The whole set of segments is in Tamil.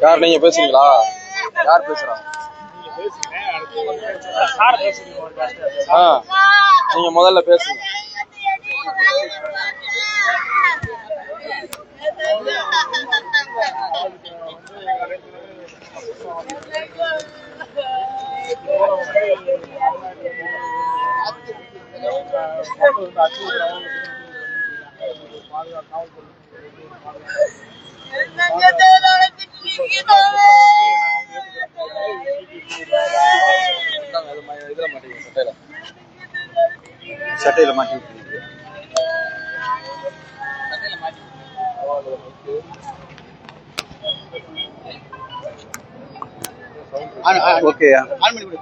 யார் நீங்க பேசுறீங்களா? யார் பேசுறா? ஆ நீங்க முதல்ல பேசுங்க. இந்தாங்க, சட்டையில மாட்டி ஓகே ஆன் பண்ணி கொடு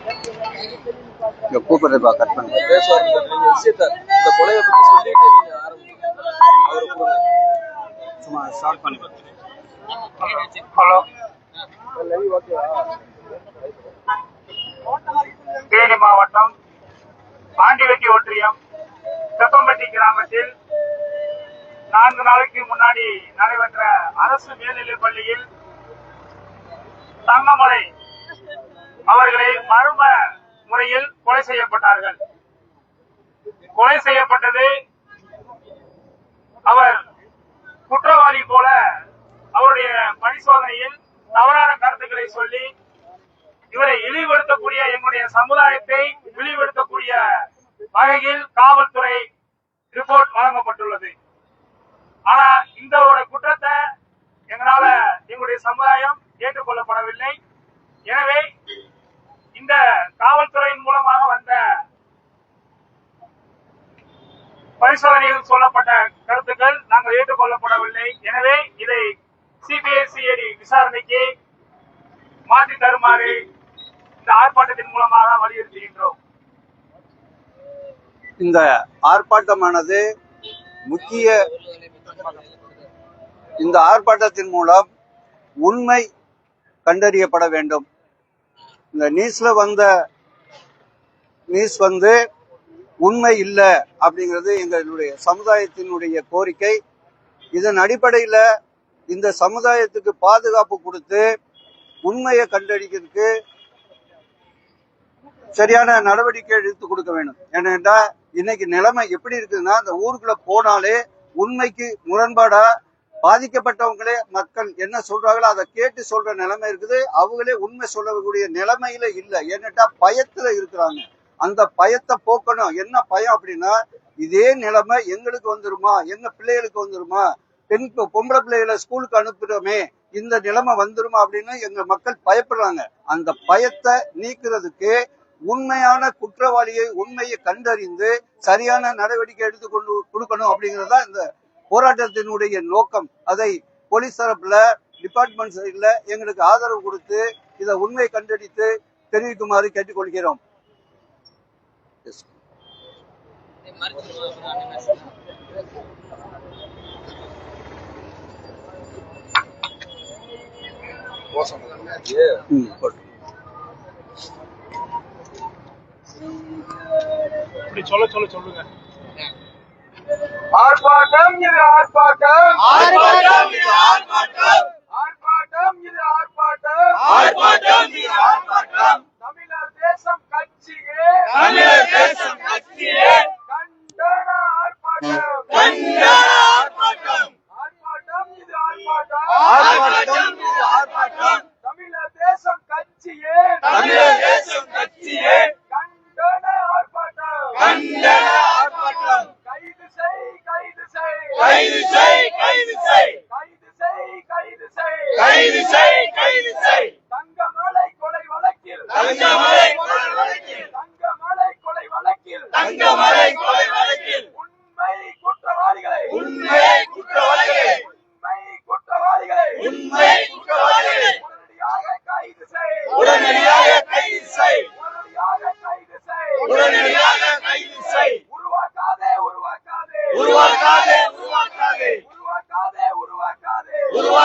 Thank you. இங்க கூப்பிடுறப்பா கட் இந்த கொலையை சொல்லிட்டு ஆரம்பிங்க. சும்மா ஸ்டார்ட் பண்ணி தேனி மாவட்டம் பாண்டிவெட்டி ஒன்றியம் தெப்பம்பட்டி கிராமத்தில் நான்கு நாளைக்கு முன்னாடி நடைபெற்ற அரசு மேல்நிலைப் பள்ளியில் தங்கமலை அவர்களை மர்ம கொலை செய்யப்பட்டார்கள். கொலை செய்யப்பட்டது அவர் குற்றவாளி போல அவருடைய பரிசோதனையில் தவறான கருத்துக்களை சொல்லி இவரை இழிவுபடுத்தக்கூடிய எங்களுடைய சமுதாயத்தை இழிவுபடுத்தக்கூடிய வகையில் காவல்துறை ரிப்போர்ட் வழங்கப்பட்டுள்ளது. ஆனா இந்த ஒரு குற்றத்தை எங்களால எங்களுடைய சமுதாயம் ஏற்றுக்கொள்ளப்படவில்லை. எனவே இந்த காவல்துறையின் மூலமாக வந்த பரிசோதனையில் சொல்லப்பட்ட கருத்துக்கள் நாங்கள் ஏற்றுக்கொள்ளப்படவில்லை. எனவே இதை சிபிஐசிஐடி விசாரணைக்கு மாற்றி தருமாறு இந்த ஆர்ப்பாட்டத்தின் மூலமாக வலியுறுத்துகின்றோம். இந்த ஆர்ப்பாட்டமானது முக்கிய இந்த ஆர்ப்பாட்டத்தின் மூலம் உண்மை கண்டறியப்பட வேண்டும். இந்த நியூஸ்ல வந்த நியூஸ் வந்து உண்மை இல்லை அப்படிங்கிறது எங்களுடைய சமுதாயத்தினுடைய கோரிக்கை. இதன் அடிப்படையில் இந்த சமுதாயத்துக்கு பாதுகாப்பு கொடுத்து உண்மையை கண்டறிக்கிறதுக்கு சரியான நடவடிக்கை எடுத்து கொடுக்க வேண்டும். ஏனென்றால் இன்னைக்கு நிலைமை எப்படி இருக்குதுன்னா அந்த ஊருக்குள்ள போனாலே உண்மைக்கு முரண்பாடா பாதிக்கப்பட்டவங்களே மக்கள் என்ன சொல்றாங்களோ அதை கேட்டு சொல்ற நிலைமை இருக்குது. அவங்களே உண்மை சொல்லக்கூடிய நிலைமையில இல்ல. ஏன்னட்டா பயத்துல இருக்கிறாங்க. அந்த பயத்தை போக்கணும். என்ன பயம் அப்படின்னா இதே நிலைமை எங்களுக்கு வந்துருமா? எங்க பிள்ளைகளுக்கு வந்துருமா? பெண் பொம்பளை பிள்ளைகளை ஸ்கூலுக்கு அனுப்புறோமே இந்த நிலைமை வந்துருமா அப்படின்னு எங்க மக்கள் பயப்படுறாங்க. அந்த பயத்தை நீக்கிறதுக்கு உண்மையான குற்றவாளியை உண்மையை கண்டறிந்து சரியான நடவடிக்கை எடுத்து கொண்டு கொடுக்கணும் அப்படிங்கிறது தான் இந்த போராட்டத்தினுடைய நோக்கம் அதை போலீஸ் தரப்புல டிபார்ட்மெண்ட் சைடுல எங்களுக்கு ஆதரவு கொடுத்து இதை உண்மை கண்டறித்து தெரிவிக்குமாறு கேட்டுக்கொள்கிறோம். சொல்ல சொல்ல சொல்லுங்க. ஆர்ப்பாட்டம் இது ஆர்ப்பாட்டம். ஆர்ப்பாட்டம் இது ஆர்ப்பாட்டம். ஆர்ப்பாட்டம் இது ஆர்ப்பாட்டம். ஆர்ப்பாட்டம் இது ஆர்ப்பாட்டம். உருவாக்காதே உருவாக்காதே. உருவாக்காதே உருவாக்காதே. உருவா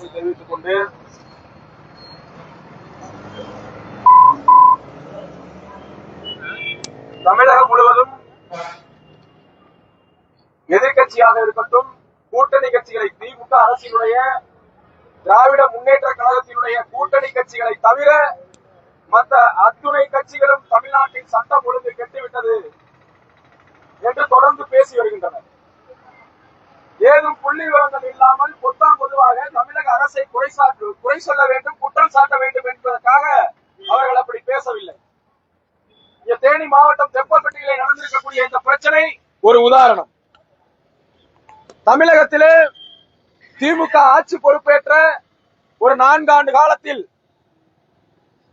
வாழ்த்து தெரிவித்துக் கொண்டு தமிழகம் முழுவதும் எதிர்கட்சியாக இருக்கட்டும் கூட்டணி கட்சிகளை திமுக அரசினுடைய திராவிட முன்னேற்ற கழகத்தினுடைய கூட்டணி கட்சிகளை தவிர மற்ற அத்துணை கட்சிகளும் தமிழ்நாட்டின் சட்டம் ஒழுங்கு கெட்டுவிட்டது என்று தொடர்ந்து பேசி வருகின்றனர். ஏதும் புள்ளி விவரங்கள் இல்லாமல் பொத்தாம் பொதுவாக தமிழக அரசை குறை சாட்டு குறை சொல்ல வேண்டும் குற்றம் சாட்ட வேண்டும் என்பதற்காக அவர்கள் அப்படி பேசவில்லை. இங்க தேனி மாவட்டம் தெப்பப்பட்டியிலே நடந்திருக்கக்கூடிய இந்த பிரச்சனை ஒரு உதாரணம். தமிழகத்திலே திமுக ஆட்சி பொறுப்பேற்ற ஒரு நான்காண்டு காலத்தில்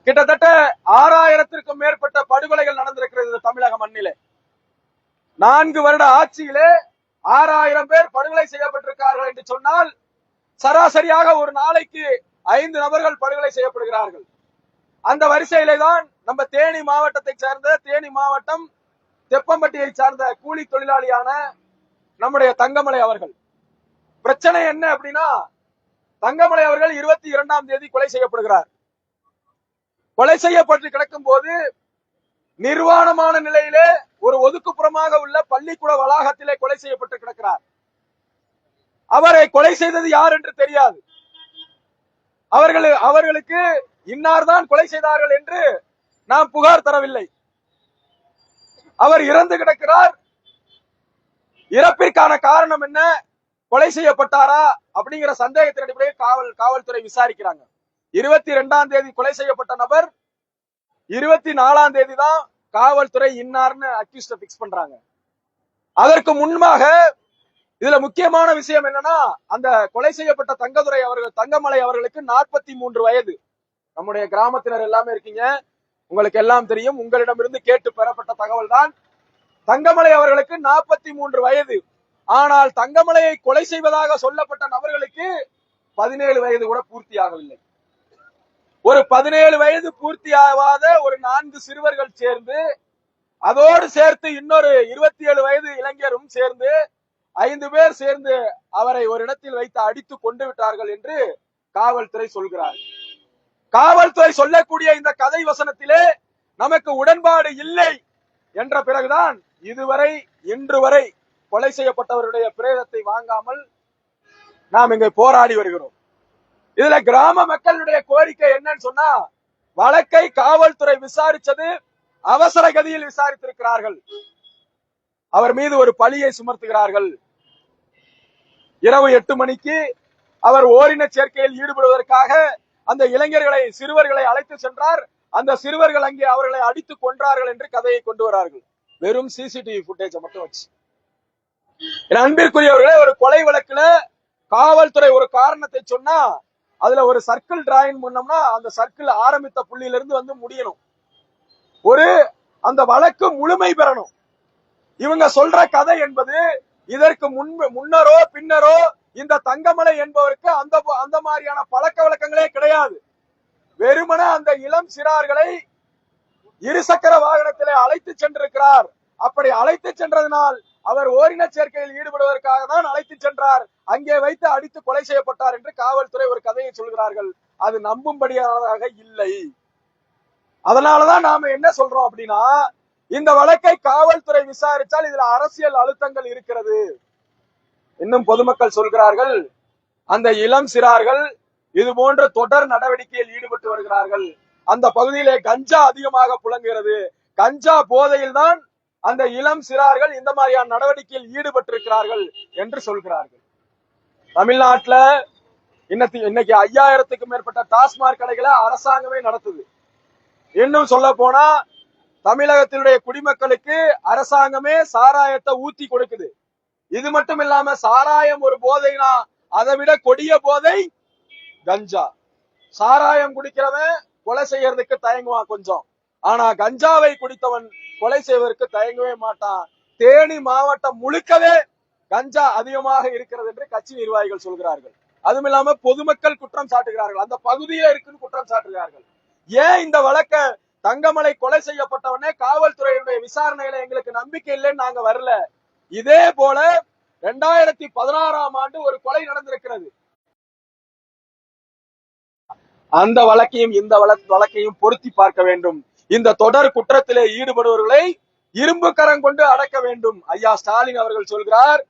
கிட்டத்தட்ட ஆறாயிரத்திற்கும் மேற்பட்ட படுகொலைகள் நடந்திருக்கிறது தமிழக மண்ணிலே. நான்கு வருட ஆட்சியிலே ஆறாயிரம் பேர் படுகொலை செய்யப்பட்டிருக்கார்கள் என்று சொன்னால் சராசரியாக ஒரு நாளைக்கு ஐந்து நபர்கள் படுகொலை செய்யப்படுகிறார்கள். அந்த வரிசையிலே தான் நம்ம தேனி மாவட்டத்தை சேர்ந்த தேனி மாவட்டம் தெப்பம்பட்டியை சார்ந்த கூலி தொழிலாளியான நம்முடைய தங்கமலை அவர்கள். பிரச்சனை என்ன அப்படின்னா தங்கமலை அவர்கள் இருபத்தி இரண்டாம் தேதி கொலை செய்யப்படுகிறார். கொலை செய்யப்பட்டு கிடக்கும் போது நிர்வாணமான நிலையிலே ஒரு ஒதுக்குப்புறமாக உள்ள பள்ளிக்கூட வளாகத்திலே கொலை செய்யப்பட்டு கிடக்கிறார். அவரை கொலை செய்தது யார் என்று தெரியாது. அவர்கள் அவர்களுக்கு இன்னார்தான் கொலை செய்தார்கள் என்று நாம் புகார் தரவில்லை. அவர் இறந்து கிடக்கிறார். இறப்பிற்கான காரணம் என்ன? கொலை செய்யப்பட்டாரா? அப்படிங்கிற சந்தேகத்தின் அடிப்படையில் காவல் காவல்துறை விசாரிக்கிறாங்க. இருபத்தி இரண்டாம் தேதி கொலை செய்யப்பட்ட நபர் இருபத்தி நாலாம் தேதி தான் காவல்துறை இன்னார்னு அக்யூஸ்ட பிக்ஸ் பண்றாங்க. அதற்கு முன்பாக இதுல முக்கியமான விஷயம் என்னன்னா அந்த கொலை செய்யப்பட்ட தங்கதுரை அவர்கள் தங்கமலை அவர்களுக்கு நாற்பத்தி மூன்று வயது. நம்முடைய கிராமத்தினர் எல்லாமே இருக்கீங்க. உங்களுக்கு எல்லாம் தெரியும். உங்களிடமிருந்து கேட்டு பெறப்பட்ட தகவல் தான் தங்கமலை அவர்களுக்கு நாற்பத்தி மூன்று வயது. ஆனால் தங்கமலையை கொலை செய்வதாக சொல்லப்பட்ட நபர்களுக்கு பதினேழு வயது கூட பூர்த்தியாகவில்லை. ஒரு பதினேழு வயது பூர்த்தியாகாத ஒரு நான்கு சிறுவர்கள் சேர்ந்து அதோடு சேர்த்து இன்னொரு இருபத்தி ஏழு வயது இளைஞரும் சேர்ந்து ஐந்து பேர் சேர்ந்து அவரை ஒரு இடத்தில் வைத்து அடித்து கொண்டு விட்டார்கள் என்று காவல்துறை சொல்கிறார். காவல்துறை சொல்லக்கூடிய இந்த கதை வசனத்திலே நமக்கு உடன்பாடு இல்லை என்ற பிறகுதான் இதுவரை இன்று வரை கொலை செய்யப்பட்டவருடைய பிரேதத்தை வாங்காமல் நாம் இங்கே போராடி வருகிறோம். இதுல கிராம மக்களுடைய கோரிக்கை என்னன்னு சொன்னா வழக்கை காவல்துறை விசாரிச்சது அவசர கதியில் விசாரித்திருக்கிறார்கள். அவர் மீது ஒரு பழியை சுமர்த்துகிறார்கள் இரவு எட்டு மணிக்கு அவர் ஓரின சேர்க்கையில் ஈடுபடுவதற்காக அந்த இளைஞர்களை சிறுவர்களை அழைத்து சென்றார். அந்த சிறுவர்கள் அங்கே அவர்களை அடித்து கொன்றார்கள் என்று கதையை கொண்டு வரார்கள். வெறும் சிசிடிவி புட்டேஜை மட்டும் வச்சு. அன்பிற்குரியவர்களே ஒரு கொலை வழக்குல காவல்துறை ஒரு காரணத்தை சொன்னா அதுல ஒரு சர்க்கிள் டிராயிங் பண்ணோம்னா அந்த சர்க்கிள் ஆரம்பித்த புள்ளியில இருந்து வந்து முடியணும். ஒரு அந்த வழக்கு முழுமை பெறணும். இவங்க சொல்ற கதை என்பது இதற்கு முன்பு முன்னரோ பின்னரோ இந்த தங்கமலை என்பவருக்கு அந்த அந்த மாதிரியான பழக்க வழக்கங்களே கிடையாது. வெறுமன அந்த இளம் சிறார்களை இருசக்கர வாகனத்திலே அழைத்து சென்றிருக்கிறார். அப்படி அழைத்து சென்றதனால் அவர் ஓரின சேர்க்கையில் ஈடுபடுவதற்காக தான் அழைத்து சென்றார். அங்கே வைத்து அடித்து கொலை செய்யப்பட்டார் என்று காவல்துறை ஒரு கதையை சொல்கிறார்கள். அது நம்பும்படியானதாக இல்லை. அதனாலதான் நாம என்ன சொல்றோம் அப்படின்னா இந்த வழக்கை காவல்துறை விசாரித்தால் இதுல அரசியல் அழுத்தங்கள் இருக்கிறது. இன்னும் பொதுமக்கள் சொல்கிறார்கள் அந்த இளம் சிறார்கள் இது போன்ற தொடர் நடவடிக்கையில் ஈடுபட்டு வருகிறார்கள். அந்த பகுதியிலே கஞ்சா அதிகமாக புழங்குகிறது கஞ்சா போதையில் தான் அந்த இளம் சிறார்கள் இந்த மாதிரியான நடவடிக்கையில் ஈடுபட்டிருக்கிறார்கள் என்று சொல்கிறார்கள். தமிழ்நாட்டுல இன்னத்தி இன்னைக்கு ஐயாயிரத்துக்கும் மேற்பட்ட டாஸ்மாக் கடைகளை அரசாங்கமே நடத்துது. இன்னும் சொல்ல போனா தமிழகத்தினுடைய குடிமக்களுக்கு அரசாங்கமே சாராயத்தை ஊத்தி கொடுக்குது. இது மட்டும் இல்லாம சாராயம் ஒரு போதைனா அதை விட கொடிய போதை கஞ்சா. சாராயம் குடிக்கிறவன் கொலை செய்யறதுக்கு தயங்குவான் கொஞ்சம். ஆனா கஞ்சாவை குடித்தவன் கொலை செய்வதற்கு தயங்கவே மாட்டான். தேனி மாவட்டம் முழுக்கவே கஞ்சா அதிகமாக இருக்கிறது என்று கட்சி நிர்வாகிகள் சொல்கிறார்கள். அதுவும் இல்லாம பொதுமக்கள் குற்றம் சாட்டுகிறார்கள். அந்த பகுதியில இருக்குன்னு குற்றம் சாட்டுகிறார்கள். ஏன் இந்த வழக்க தங்கமலை கொலை செய்யப்பட்டவனே காவல்துறையினுடைய விசாரணையில எங்களுக்கு நம்பிக்கை இல்லைன்னு நாங்க வரல. இதே போல ரெண்டாயிரத்தி பதினாறாம் ஆண்டு ஒரு கொலை நடந்திருக்கிறது. அந்த வழக்கையும் இந்த வழக்கையும் பொருத்தி பார்க்க வேண்டும். இந்த தொடர் குற்றத்திலே ஈடுபடுபவர்களை இரும்பு கரம் கொண்டு அடக்க வேண்டும். ஐயா ஸ்டாலின் அவர்கள் சொல்கிறார்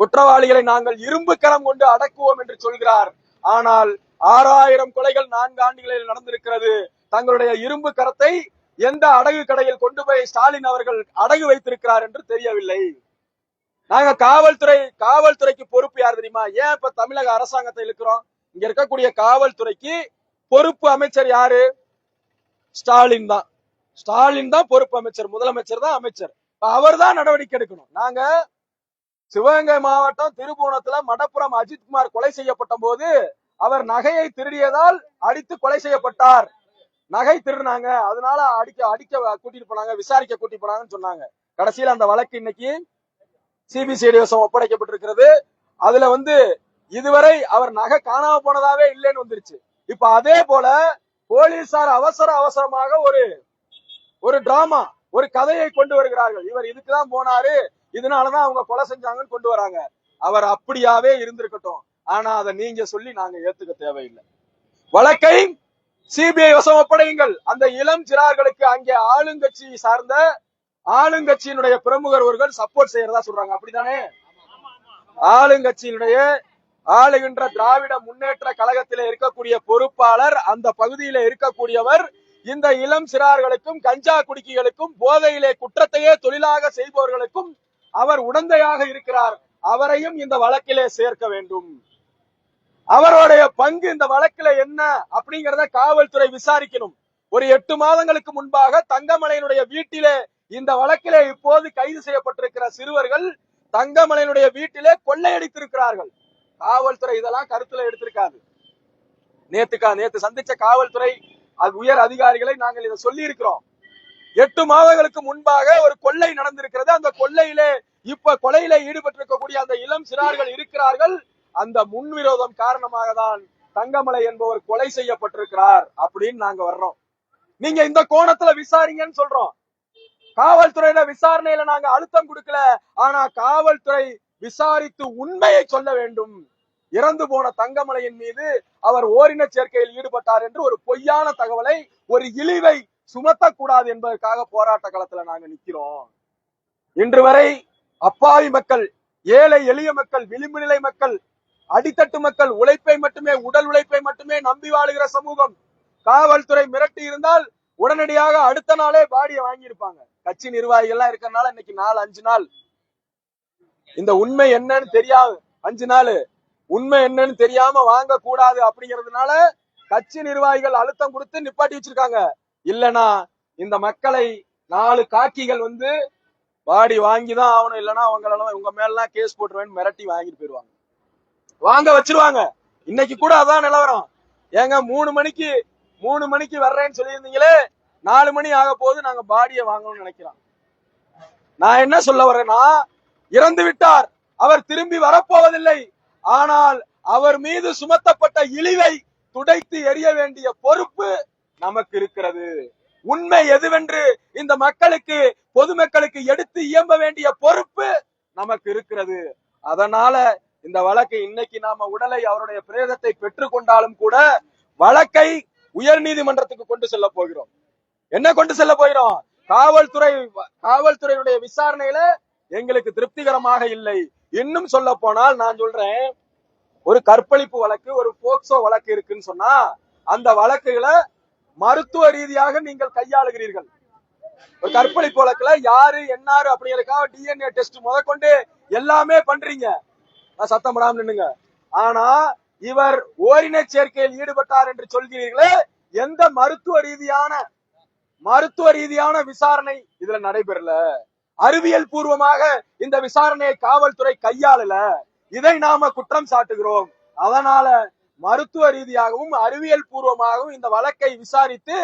குற்றவாளிகளை நாங்கள் இரும்பு கரம் கொண்டு அடக்குவோம் என்று சொல்கிறார். ஆனால் ஆறாயிரம் கொலைகள் நான்கு ஆண்டுகளில் நடந்திருக்கிறது. தங்களுடைய இரும்பு கரத்தை எந்த அடகு கடையில் கொண்டு போய் ஸ்டாலின் அவர்கள் அடகு வைத்திருக்கிறார் என்று தெரியவில்லை. நாங்க காவல்துறை காவல்துறைக்கு பொறுப்பு யார் தெரியுமா? ஏன் இப்ப தமிழக அரசாங்கத்தை இழுக்கிறோம்? இங்க இருக்கக்கூடிய காவல்துறைக்கு பொறுப்பு அமைச்சர் யாரு? ஸ்டாலின் தான். ஸ்டாலின் தான் பொறுப்பு அமைச்சர் முதலமைச்சர் தான் அமைச்சர். அவர் தான் நடவடிக்கை எடுக்கணும். நாங்க சிவகங்கை மாவட்டம் திருபுவனத்துல மடப்புறம் அஜித்குமார் கொலை செய்யப்பட்ட போது அவர் நகையை திருடியதால் அடித்து கொலை செய்யப்பட்டார். நகை திருடினாங்க. அதனால அடிக்க அடிக்க கூட்டிட்டு போனாங்க விசாரிக்க கூட்டிட்டு போனாங்கன்னு சொன்னாங்க. கடைசியில அந்த வழக்கு இன்னைக்கு சிபிசிஐடி வசம் ஒப்படைக்கப்பட்டிருக்கிறது. அதுல வந்து இதுவரை அவர் நகை காணாம போனதாவே இல்லைன்னு வந்துருச்சு. இப்ப அதே போல போலீசார் அவசர அவசரமாக ஒரு ஒரு டிராமா ஒரு கதையை கொண்டு வருகிறார்கள். இவர் இதுக்குதான் போனாரு இதனாலதான் அவங்க கொலை செஞ்சாங்கன்னு கொண்டு வராங்க. அவர் அப்படியாவே இருந்திருக்கட்டும். ஆனா அதை நீங்க சொல்லி நாங்க ஏத்துக்க தேவையில்லை. வழக்கை சிபிஐ வசம் ஒப்படையுங்கள் அந்த இளம் சிறார்களுக்கு அங்கே ஆளுங்கட்சி சார்ந்த ஆளுங்கட்சியினுடைய பிரமுகர் ஒருவர் சப்போர்ட் செய்யறதா சொல்றாங்க. அப்படித்தானே? ஆளுங்கட்சியினுடைய ஆளுகின்ற திராவிட முன்னேற்ற கழகத்திலே இருக்கக்கூடிய பொறுப்பாளர் அந்த பகுதியில இருக்கக்கூடியவர் இந்த இளம் சிறார்களுக்கும் கஞ்சா குடிக்கிகளுக்கும் போதையிலே குற்றத்தையே தொழிலாக செய்பவர்களுக்கும் அவர் உடந்தையாக இருக்கிறார். அவரையும் இந்த வழக்கிலே சேர்க்க வேண்டும். அவருடைய பங்கு இந்த வழக்கில என்ன அப்படிங்கறத காவல்துறை விசாரிக்கணும். ஒரு எட்டு மாதங்களுக்கு முன்பாக தங்கமலையினுடைய வீட்டிலே இந்த வழக்கிலே இப்போது கைது செய்யப்பட்டிருக்கிற சிறுவர்கள் தங்கமலையினுடைய வீட்டிலே கொள்ளையடித்திருக்கிறார்கள். காவல்துறை இதெல்லாம் கருத்துல எடுத்திருக்காது நேத்துக்கா நேத்து சந்திச்ச காவல்துறை உயர் அதிகாரிகளை நாங்கள் இதை சொல்லி இருக்கிறோம் எட்டு மாதங்களுக்கு முன்பாக ஒரு கொள்ளை நடந்திருக்கிறது. அந்த கொள்ளையிலே இப்ப கொலையில ஈடுபட்டிருக்கக்கூடிய அந்த இளம் சிறார்கள் இருக்கிறார்கள். அந்த முன்விரோதம் காரணமாக தான் தங்கமலை என்பவர் கொலை செய்யப்பட்டிருக்கிறார் அப்படின்னு நாங்க வர்றோம். நீங்க இந்த கோணத்துல விசாரிங்கன்னு சொல்றோம். காவல்துறையில விசாரணையில நாங்க அழுத்தம் கொடுக்கல. ஆனா காவல்துறை விசாரித்து உண்மையை சொல்ல வேண்டும். இறந்து போன தங்கமலையின் மீது அவர் ஓரின சேர்க்கையில் ஈடுபட்டார் என்று ஒரு பொய்யான தகவலை ஒரு இழிவை சுமத்தக்கூடாது என்பதற்காக போராட்ட களத்துல நாங்க நிக்கிறோம். இன்று வரை அப்பாவி மக்கள் ஏழை எளிய மக்கள் விளிம்பு நிலை மக்கள் அடித்தட்டு மக்கள் உழைப்பை மட்டுமே உடல் உழைப்பை மட்டுமே நம்பி வாழுகிற சமூகம் காவல்துறை மிரட்டி இருந்தால் உடனடியாக அடுத்த நாளே பாடியை வாங்கியிருப்பாங்க. கட்சி நிர்வாகிகள்லாம் இருக்கறனால இன்னைக்கு நாலு அஞ்சு நாள் இந்த உண்மை என்னன்னு தெரியாது. அஞ்சு நாள். உண்மை என்னன்னு தெரியாம வாங்க கூடாது அப்படிங்கறதுனால கட்சி நிர்வாகிகள் அழுத்தம் கொடுத்து நிப்பாட்டி வச்சிருக்காங்க. இல்லனா இந்த மக்களை நாலு காக்கிகள் வந்து பாடி வாங்கி தான் ஆகணும். இல்லைன்னா அவங்களெல்லாம் உங்க மேலாம் கேஸ் போட்டுருவேன்னு மிரட்டி வாங்கிட்டு போயிடுவாங்க வாங்க வச்சிருவாங்க. இன்னைக்கு கூட அதான் நிலவரம். ஏங்க மூணு மணிக்கு மூணு மணிக்கு வர்றேன்னு சொல்லியிருந்தீங்களே நாலு மணி ஆக போது நாங்க பாடியை வாங்கணும்னு நினைக்கிறோம். நான் என்ன சொல்ல வர்றேன்னா இறந்து விட்டார். அவர் திரும்பி வரப்போவதில்லை. ஆனால் அவர் மீது சுமத்தப்பட்ட இழிவை துடைத்து எறிய வேண்டிய பொறுப்பு நமக்கு இருக்கிறது. உண்மை எதுவென்று இந்த மக்களுக்கு பொதுமக்களுக்கு எடுத்து இயம்ப வேண்டிய பொறுப்பு நமக்கு இருக்கிறது. அதனால இந்த வழக்கை இன்னைக்கு நாம உடலை அவருடைய பிரேதத்தை பெற்றுக்கொண்டாலும் கூட வழக்கை உயர் நீதிமன்றத்துக்கு கொண்டு செல்ல போகிறோம். என்ன கொண்டு செல்ல போகிறோம்? காவல்துறை காவல்துறையினுடைய விசாரணையில எங்களுக்கு திருப்திகரமாக இல்லை. இன்னும் சொல்ல போனால் நான் சொல்றேன் ஒரு கற்பழிப்பு வழக்கு ஒரு போக்சோ வழக்கு இருக்குன்னு சொன்னா அந்த வழக்குகளை மருத்துவ ரீதியாக நீங்கள் கையாளுகிறீர்கள். ஒரு கற்பழிப்பு வழக்குல யாரு என்னாரு அப்படிங்கிறதுக்காக டிஎன்ஏ டெஸ்ட் முதற்கொண்டு எல்லாமே பண்றீங்க. நான் சத்தம் படாம நின்னுங்க ஆனா இவர் ஓரின சேர்க்கையில் ஈடுபட்டார் என்று சொல்கிறீர்களே எந்த மருத்துவ ரீதியான மருத்துவ ரீதியான விசாரணை இதுல நடைபெறல. அறிவியல் பூர்வமாக இந்த விசாரணையை காவல்துறை கையாளல இதை நாம குற்றம் சாட்டுகிறோம். அதனால மருத்துவ ரீதியாகவும் அறிவியல் பூர்வமாகவும் இந்த வழக்கை விசாரித்து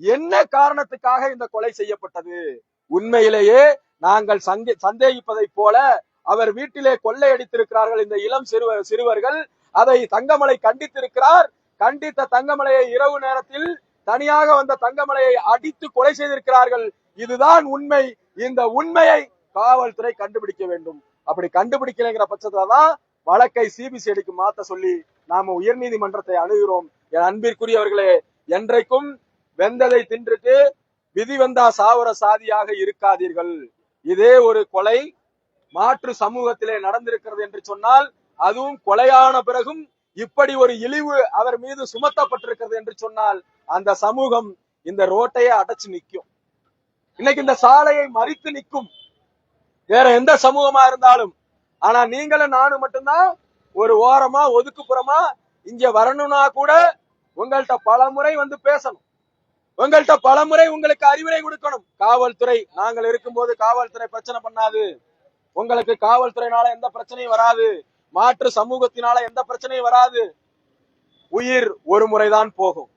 என்ன காரணத்துக்காக இந்த கொலை செய்யப்பட்டது? உண்மையிலேயே நாங்கள் சந்தே சந்தேகிப்பதை போல அவர் வீட்டிலே கொள்ளையடித்திருக்கிறார்கள் இந்த இளம் சிறுவர் சிறுவர்கள். அதை தங்கமலை கண்டித்திருக்கிறார். கண்டித்த தங்கமலையை இரவு நேரத்தில் தனியாக வந்த தங்கமலையை அடித்து கொலை செய்திருக்கிறார்கள். இதுதான் உண்மை. இந்த உண்மையை காவல்துறை கண்டுபிடிக்க வேண்டும். அப்படி கண்டுபிடிக்கலைங்கிற பட்சத்துலதான் வழக்கை சிபிசிஐடிக்கு மாத்த சொல்லி நாம உயர்நீதிமன்றத்தை அணுகிறோம் என் அன்பிற்குரியவர்களே என்றைக்கும் வெந்ததை தின்றுட்டு விதி வந்தா சாவர சாதியாக இருக்காதீர்கள். இதே ஒரு கொலை மாற்று சமூகத்திலே நடந்திருக்கிறது என்று சொன்னால் அதுவும் கொலையான பிறகும் இப்படி ஒரு இழிவு அவர் மீது சுமத்தப்பட்டிருக்கிறது என்று சொன்னால் அந்த சமூகம் இந்த ரோட்டையே அடைச்சு நிற்கும். இன்னைக்கு இந்த சாலையை மறித்து நிற்கும். வேற எந்த சமூகமா இருந்தாலும். ஆனா நீங்களும் நானும் மட்டும்தான் ஒரு ஓரமா ஒதுக்குப்புறமா இங்க வரணும்னா கூட உங்கள்கிட்ட பல முறை வந்து பேசணும். உங்கள்கிட்ட பல முறை உங்களுக்கு அறிவுரை கொடுக்கணும். காவல்துறை நாங்கள் இருக்கும்போது காவல்துறை பிரச்சனை பண்ணாது. உங்களுக்கு காவல்துறையினால எந்த பிரச்சனையும் வராது. மாற்று சமூகத்தினால எந்த பிரச்சனையும் வராது. உயிர் ஒரு முறைதான் போகும்.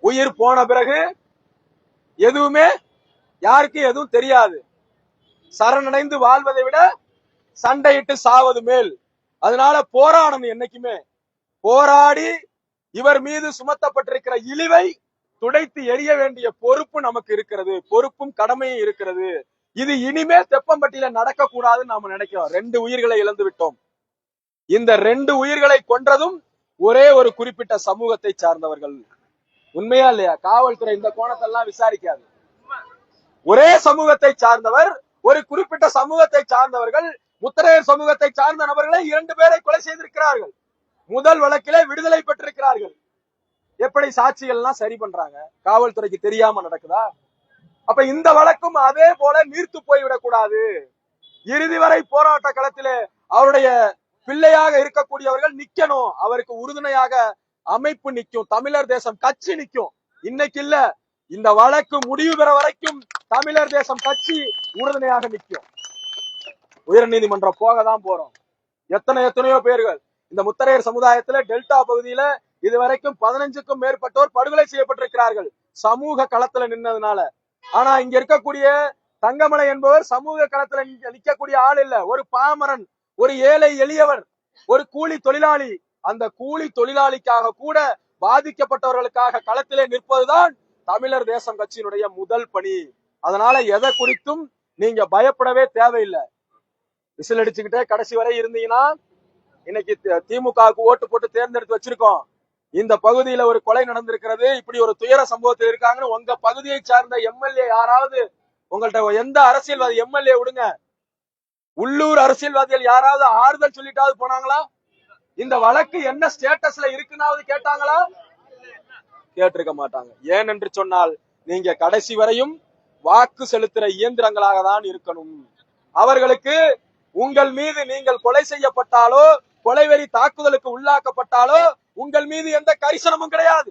உயிர் போன பிறகு எதுவுமே யாருக்கும் எதுவும் தெரியாது. சரணடைந்து வாழ்வதை விட சண்டையிட்டு சாவது மேல். அதனால போராடணும் என்னைக்குமே. போராடி இவர் மீது சுமத்தப்பட்டிருக்கிற இழிவை துடைத்து எரிய வேண்டிய பொறுப்பு நமக்கு இருக்கிறது. பொறுப்பும் கடமையும் இருக்கிறது. இது இனிமே தெப்பம்பட்டியில நடக்க கூடாதுன்னு நாம நினைக்கிறோம். ரெண்டு உயிர்களை இழந்து விட்டோம். இந்த ரெண்டு உயிர்களை கொன்றதும் ஒரே ஒரு குறிப்பிட்ட சமூகத்தை சார்ந்தவர்கள். உண்மையா இல்லையா? காவல்துறை இந்த கோணத்தெல்லாம் விசாரிக்காது. ஒரே சமூகத்தை சார்ந்தவர் ஒரு குறிப்பிட்ட சமூகத்தை சார்ந்தவர்கள் முத்தரையர் சமூகத்தை சார்ந்த நபர்களை இரண்டு பேரை கொலை செய்திருக்கிறார்கள். முதல் வழக்கிலே விடுதலை பெற்றிருக்கிறார்கள். எப்படி சாட்சிகள்லாம் சரி பண்றாங்க? காவல்துறைக்கு தெரியாம நடக்குதா? அப்ப இந்த வழக்கும் அதே போல நீர்த்து போய்விடக் கூடாது. இறுதி வரை போராட்ட களத்திலே அவருடைய பிள்ளையாக இருக்கக்கூடியவர்கள் நிக்கணும். அவருக்கு உறுதுணையாக அமைப்பு நிக்கும். தமிழர் தேசம் கட்சி நிக்கும். இன்னைக்கு இல்ல. இந்த வழக்கு முடிவு பெற வரைக்கும் தமிழர் தேசம் கட்சி உறுதுணையாக நிற்கும். உயர் நீதிமன்றம் போக தான் போறோம். எத்தனை எத்தனையோ பேர்கள் இந்த முத்தரையர் சமுதாயத்துல டெல்டா பகுதியில இதுவரைக்கும் பதினஞ்சுக்கும் மேற்பட்டோர் படுகொலை செய்யப்பட்டிருக்கிறார்கள். சமூக களத்துல நின்னதுனால. ஆனா இங்க இருக்கக்கூடிய தங்கமலை என்பவர் சமூக களத்துல நிக்க- நிக்கக்கூடிய ஆள் இல்ல. ஒரு பாமரன் ஒரு ஏழை எளியவர் ஒரு கூலி தொழிலாளி. அந்த கூலி தொழிலாளிக்காக கூட பாதிக்கப்பட்டவர்களுக்காக களத்திலே நிற்பதுதான் தமிழர் தேசம் கட்சியினுடைய முதல் பணி. அதனால எதை குறித்தும் நீங்க பயப்படவே தேவையில்லை. விசில் அடிச்சுக்கிட்டே கடைசி வரை இருந்தீங்கன்னா இன்னைக்கு தி- திமுகவுக்கு ஓட்டு போட்டு தேர்ந்தெடுத்து வச்சிருக்கோம். இந்த பகுதியில ஒரு கொலை நடந்திருக்கிறது இப்படி ஒரு துயர சம்பவத்தில் இருக்காங்கன்னு உங்க பகுதியை சார்ந்த எம்எல்ஏ யாராவது உங்கள்ட்ட எந்த அரசியல்வாதி எம்எல்ஏ விடுங்க. உள்ளூர் அரசியல்வாதிகள் யாராவது ஆறுதல் சொல்லிட்டாவது போனாங்களா? இந்த வழக்கு என்ன ஸ்டேட்டஸ்ல இருக்குன்னாவது கேட்டாங்களா? கேட்டிருக்க மாட்டாங்க ஏனென்று சொன்னால் நீங்க கடைசி வரையும் வாக்கு செலுத்துற இயந்திரங்களாக தான் இருக்கணும். அவர்களுக்கு உங்கள் மீது நீங்கள் கொலை செய்யப்பட்டாலோ கொலைவெறி தாக்குதலுக்கு உள்ளாக்கப்பட்டாலோ உங்கள் மீது எந்த கரிசனமும் கிடையாது.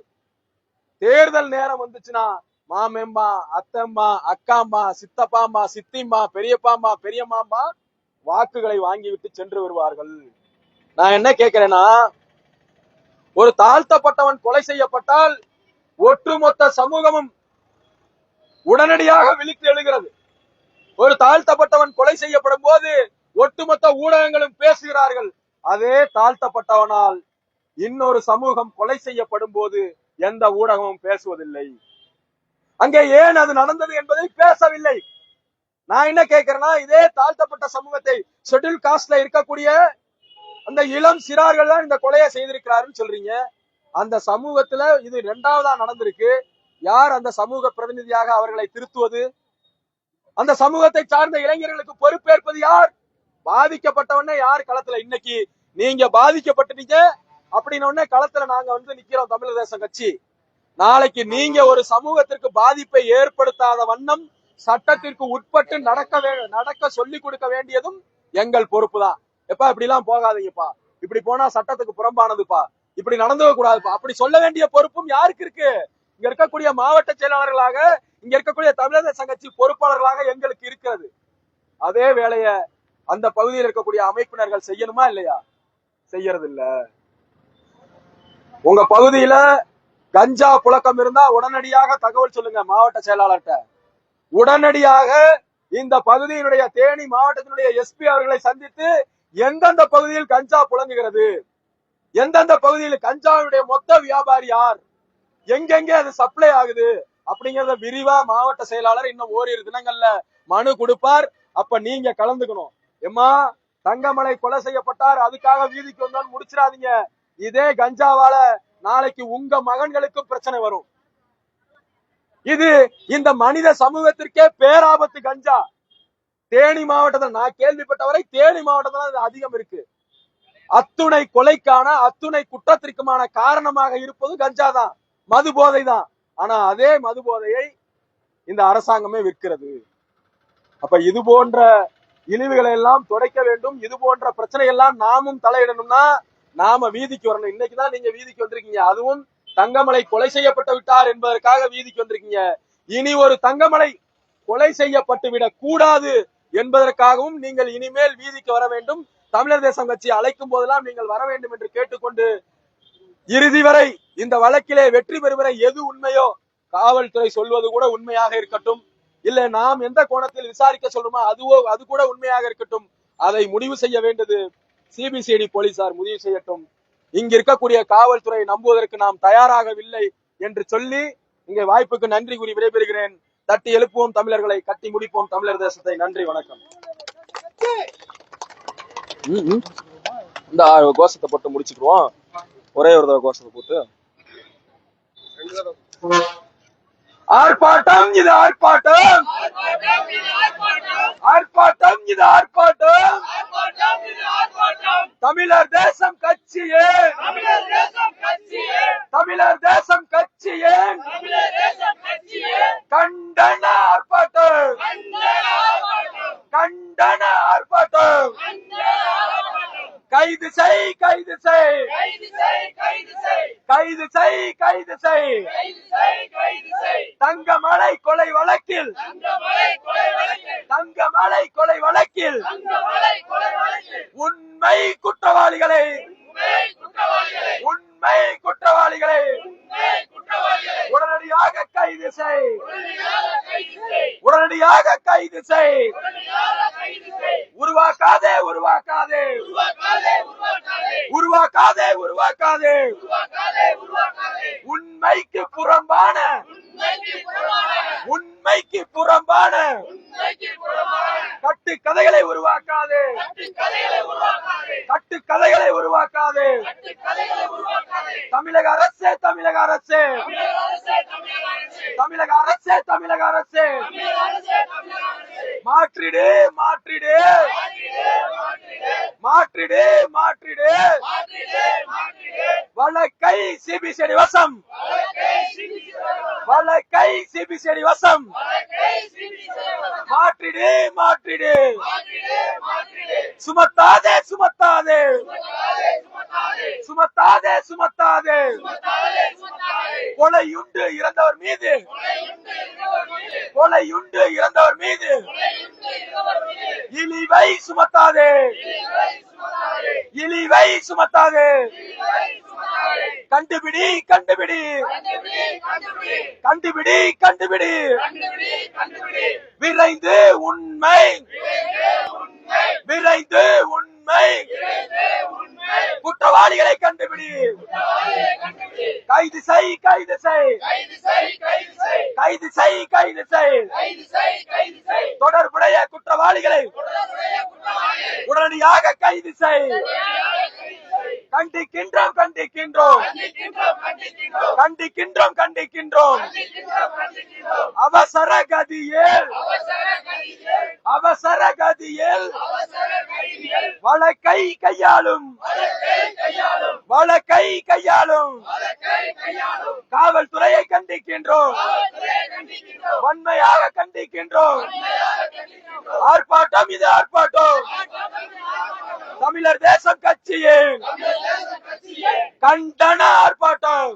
தேர்தல் நேரம் வந்துச்சுன்னா மாமெம்மா அத்தம்மா அக்காம்மா சித்தப்பாம்மா சித்திம்மா பெரியப்பாம்மா பெரியம்மாம்மா வாக்குகளை வாங்கிவிட்டு சென்று வருவார்கள் நான் என்ன கேட்கிறேன்னா ஒரு தாழ்த்தப்பட்டவன் கொலை செய்யப்பட்டால் ஒட்டுமொத்த சமூகமும் உடனடியாக விழித்து எழுகிறது. ஒரு தாழ்த்தப்பட்டவன் கொலை செய்யப்படும் போது ஒட்டுமொத்த ஊடகங்களும் பேசுகிறார்கள். அதே தாழ்த்தப்பட்டவனால் இன்னொரு சமூகம் கொலை செய்யப்படும் போது எந்த ஊடகமும் பேசுவதில்லை. அங்கே ஏன் அது நடந்தது என்பதை பேசவில்லை. நான் என்ன கேட்கிறேன்னா இதே தாழ்த்தப்பட்ட சமூகத்தை ஷெட்யூல் காஸ்ட்ல இருக்கக்கூடிய அந்த இளம் சிறார்கள் தான் இந்த கொலையை செய்திருக்கிறாருன்னு சொல்றீங்க. அந்த சமூகத்துல இது இரண்டாவதா நடந்திருக்கு. யார் அந்த சமூக பிரதிநிதியாக அவர்களை திருத்துவது? அந்த சமூகத்தை சார்ந்த இளைஞர்களுக்கு பொறுப்பேற்பது யார்? பாதிக்கப்பட்டவனே யார் களத்துல? இன்னைக்கு நீங்க பாதிக்கப்பட்டுட்டீங்க. அப்படின்னு உடனே களத்துல நாங்க வந்து நிக்கிறோம் தமிழர் தேசம் கட்சி. நாளைக்கு நீங்க ஒரு சமூகத்திற்கு பாதிப்பை ஏற்படுத்தாத வண்ணம் சட்டத்திற்கு உட்பட்டு நடக்க நடக்க சொல்லி கொடுக்க வேண்டியதும் எங்கள் பொறுப்பு தான் எப்பா இப்படி எல்லாம் போகாதீங்கப்பா. இப்படி போனா சட்டத்துக்கு புறம்பானதுப்பா. இப்படி நடந்துக்க கூடாதுப்பா அப்படி சொல்ல வேண்டிய பொறுப்பும் யாருக்கு இருக்கு? இங்க இருக்கக்கூடிய மாவட்ட செயலாளர்களாக இங்க இருக்கக்கூடிய தமிழக சங்கட்சி பொறுப்பாளர்களாக எங்களுக்கு இருக்கிறது. அதே வேலைய அந்த பகுதியில் இருக்கக்கூடிய அமைப்பினர்கள் செய்யணுமா இல்லையா? செய்யறது இல்ல உங்க பகுதியில கஞ்சா புழக்கம் இருந்தா உடனடியாக தகவல் சொல்லுங்க மாவட்ட செயலாளர்கிட்ட. உடனடியாக இந்த பகுதியினுடைய தேனி மாவட்டத்தினுடைய எஸ்பி அவர்களை சந்தித்து எந்தெந்த பகுதியில் கஞ்சா புழங்குகிறது? எந்தெந்த பகுதியில் கஞ்சாவுடைய மொத்த வியாபாரி யார்? எங்கெங்க அது சப்ளை ஆகுது? அப்படிங்கறத விரிவா மாவட்ட செயலாளர் இன்னும் ஓரிரு தினங்கள்ல மனு கொடுப்பார். அப்ப நீங்க கலந்துக்கணும். எம்மா தங்கமலை கொலை செய்யப்பட்டார். அதுக்காக வீதிக்கு வந்தோன்னு முடிச்சிடாதீங்க. இதே கஞ்சாவால நாளைக்கு உங்க மகன்களுக்கும் பிரச்சனை வரும். இது இந்த மனித சமூகத்திற்கே பேராபத்து கஞ்சா. தேனி மாவட்டத்தில் நான் கேள்விப்பட்டவரை தேனி மாவட்டத்தில் அது அதிகம் இருக்கு. அத்துணை கொலைக்கான அத்துணை குற்றத்திற்குமான காரணமாக இருப்பது கஞ்சா தான் மது போதை தான் ஆனா அதே மது போதையை இந்த அரசாங்கமே விற்கிறது. அப்ப இது போன்ற இழிவுகளை எல்லாம் துடைக்க வேண்டும். இது போன்ற பிரச்சனை எல்லாம் நாமும் தலையிடணும்னா நாம வீதிக்கு வரணும். இன்னைக்குதான் நீங்க வீதிக்கு வந்திருக்கீங்க. அதுவும் தங்கமலை கொலை செய்யப்பட்டு விட்டார் என்பதற்காக வீதிக்கு வந்திருக்கீங்க. இனி ஒரு தங்கமலை கொலை செய்யப்பட்டு விடக் கூடாது என்பதற்காகவும் நீங்கள் இனிமேல் வீதிக்கு வர வேண்டும். தமிழர் தேசம் கட்சி அழைக்கும் போதெல்லாம் நீங்கள் வர வேண்டும் என்று கேட்டுக்கொண்டு இறுதி வரை இந்த வழக்கிலே வெற்றி பெறுவரை எது உண்மையோ காவல்துறை சொல்வது கூட உண்மையாக இருக்கட்டும். இல்ல நாம் எந்த கோணத்தில் விசாரிக்க சொல்றோமோ அதுவோ அது கூட உண்மையாக இருக்கட்டும். அதை முடிவு செய்ய வேண்டியது சிபிசிஐடி போலீசார் முடிவு செய்யட்டும். இங்க இருக்கக்கூடிய காவல்துறை நம்புவதற்கு நாம் தயாராகவில்லை என்று சொல்லி இங்கே வாய்ப்புக்கு நன்றி கூறி விடைபெறுகிறேன். தட்டி எழுப்புவோம் தமிழர்களை கட்டி முடிப்போம் தமிழர் தேசத்தை. நன்றி வணக்கம். இந்த கோஷத்தை போட்டு முடிச்சுக்குவோம் ஒரே ஒரு தடவை கோஷத்தை போட்டு. ஆர்ப்பாட்டம் இது ஆர்ப்பாட்டம். ஆர்ப்பாட்டம் இது ஆர்ப்பாட்டம். தமிழர் தேசம் கட்சியே. தமிழர் தேசம் கட்சியே. கண்டன ஆர்ப்பாட்டம். கண்டன ஆர்ப்பாட்டம். கைது செய் கைது செய். கைது செய் கைது செய். தங்கமலை கொலை வழக்கில். தங்கமலை கொலை வழக்கில். உண்மை குற்றவாளிகளை. உண்மை குற்றவாளிகளை. உடனடியாக கைது செய். உடனடியாக கைது செய். உருவாக்காதே உருவாக்காதே. உருவாக்காதே உருவாக்காதே. உண்மைக்கு புறம்பான. உண்மைக்கு புறம்பான. கட்டு கதைகளை உருவாக்காதே. கட்டு கதைகளை உருவாக்காதே. தமிழக அரசே தமிழக அரசே. தமிழக அரசே தமிழக அரசே. மாற்றிடு மாற்றிடு. மாற்றிடு மாற்றிடு. வழக்கை சிபிசிஐடி வசம் வழக்கை சிபிசிஐடி வசம் மாற்றிடு மாற்றிடு. சுமத்தாதே சுமத்தாதே சுமத்தாதே கொலையுண்டு இறந்தவர் மீது கொலையுண்டு இறந்தவர் மீது இழிவை சுமத்தாதே இழிவை சுமத்தாதே கண்டுபிடி கண்டுபிடி கண்டுபிடி கண்டுபிடி. விரைந்து உண்மை விரைந்து உண்மை குற்றவாளிகளை கண்டுபிடி கைது செய் கைது செய் கைது செய் கைது செய் தொடர்புடைய குற்றவாளிகளை உடனடியாக கைது செய் கண்டிக்கின்றோம் கண்டிக்கின்றோம். கண்டிக்கின்றோம் கண்டிக்கின்றோம். அவசர கதியில் அவசர கதியில் வழக்கை கையாளும் வழக்கை கையாளும். காவல்துறையை கண்டிக்கின்றோம். வன்மையாக கண்டிக்கின்றோம். ஆர்ப்பாட்டம் இது ஆர்ப்பாட்டம் தமிழர் தேசம் கட்சியின் கண்டன ஆர்ப்பாட்டம்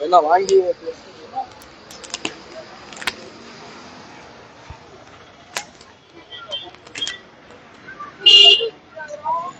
என்ன வாங்கி Thank you.